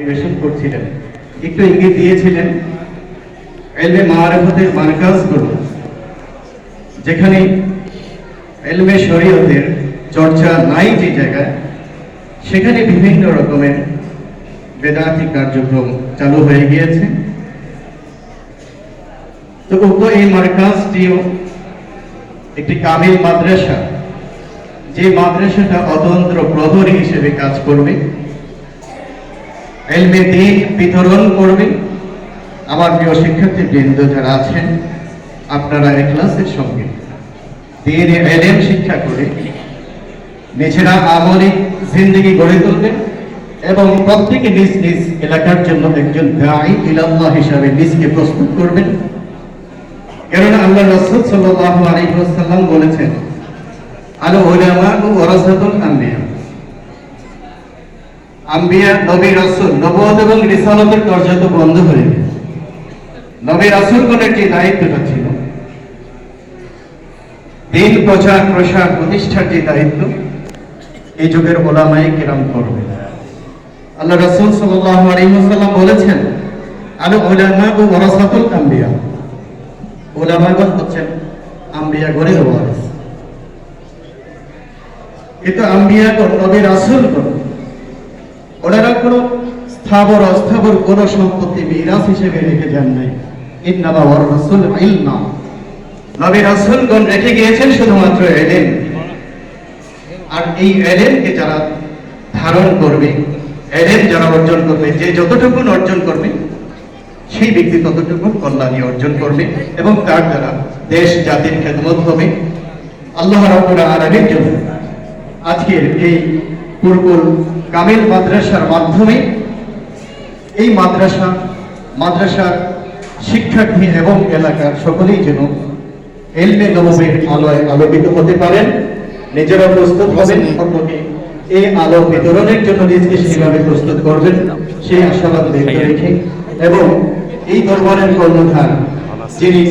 পরিবেশন করছিলেন। একটু ইঙ্গিত দিয়েছিলেন এলমে মারেফতের মার্কাজগুলো, যেখানে এলমে শরীয়তের চর্চা নাই যে জায়গায়, সেখানে বিভিন্ন রকমের বেদাতি কার্যক্রম চালু হয়ে গিয়েছে। তো উক্ত এই মার্কাজটিও একটি কামিল মাদ্রাসা, যে মাদ্রাসাটা অতন্ত্র প্রহরী হিসেবে কাজ করবে। এলমে দিন বিতরণ করবে। আমার প্রিয় শিক্ষার্থী বৃন্দ যারা আছেন, আপনারা এই ক্লাসের সঙ্গে দিনে এলেম শিক্ষা করে। নিজেরা আমলিক জিন্দগি গড়ে তুলবেন এবং প্রত্যেকে নিজ নিজ এলাকার জন্য একজন দায়ী ইলাল্লাহ হিসাবে নিজকে প্রস্তুত করবেন। কেননা আল্লাহ রসুল সাল্লাল্লাহু আলাইহি ওয়াসাল্লাম বলেছেন আল উলামা ওয়ারাসাতুল আম্বিয়া। আম্বিয়া, নবী রাসূল নবুয়ত এবং রিসালাতের দরজা তো বন্ধ হয়ে গেছে। নবী রাসূলগণের যে দায়িত্বটা ছিল। দিন, প্রচার, প্রসার, প্রতিষ্ঠার যে দায়িত্ব, এই যুগের ওলামায়ে কিরাম করবে। আল্লাহ রাসূল সাল্লাল্লাহু আলাইহি ওয়াসাল্লাম বলেছেন, আল উলামা ওয়ারাসাতুল আম্বিয়া। ওলামাগণ হচ্ছেন আম্বিয়া গণের ওয়ারিস। কিন্তু আম্বিয়াগণ, নবী রাসূলগণ ওনারা কোনো স্থাবর, অস্থাবর কোনো সম্পত্তি মিরাস হিসেবে রেখে যান নাই। ইন্নামা ওয়ার রাসূল ইলমা। নবী রাসূলগণ রেখে গিয়েছেন শুধুমাত্র এলেম। আর এই এলেমকে যারা ধারণ করবে, এলেম যারা অর্জন করবে, যে যতটুকু অর্জন করবে, সেই ব্যক্তি ততটুকু কল্যাণী অর্জন করবে এবং তার দ্বারা দেশ, জাতির খেদমত হবে। আল্লাহ রাব্বুল আলামিনের জন্য আজকের এই পুরকুল কামিল মাদ্রাসার মাধ্যমে এই মাদ্রাসা, মাদ্রাসার শিক্ষার্থী এবং এলাকার সকলেই যেন এলমে নবমের আলোয় আলোকিত হতে পারেন। নিজেরা প্রস্তুত হবেন, অন্যকে এই আলো বিতরণের জন্য নিজকে সেইভাবে প্রস্তুত করবেন, সেই আশাবাদ রেখে। এবং এই দরবারের কর্ণধার যিনি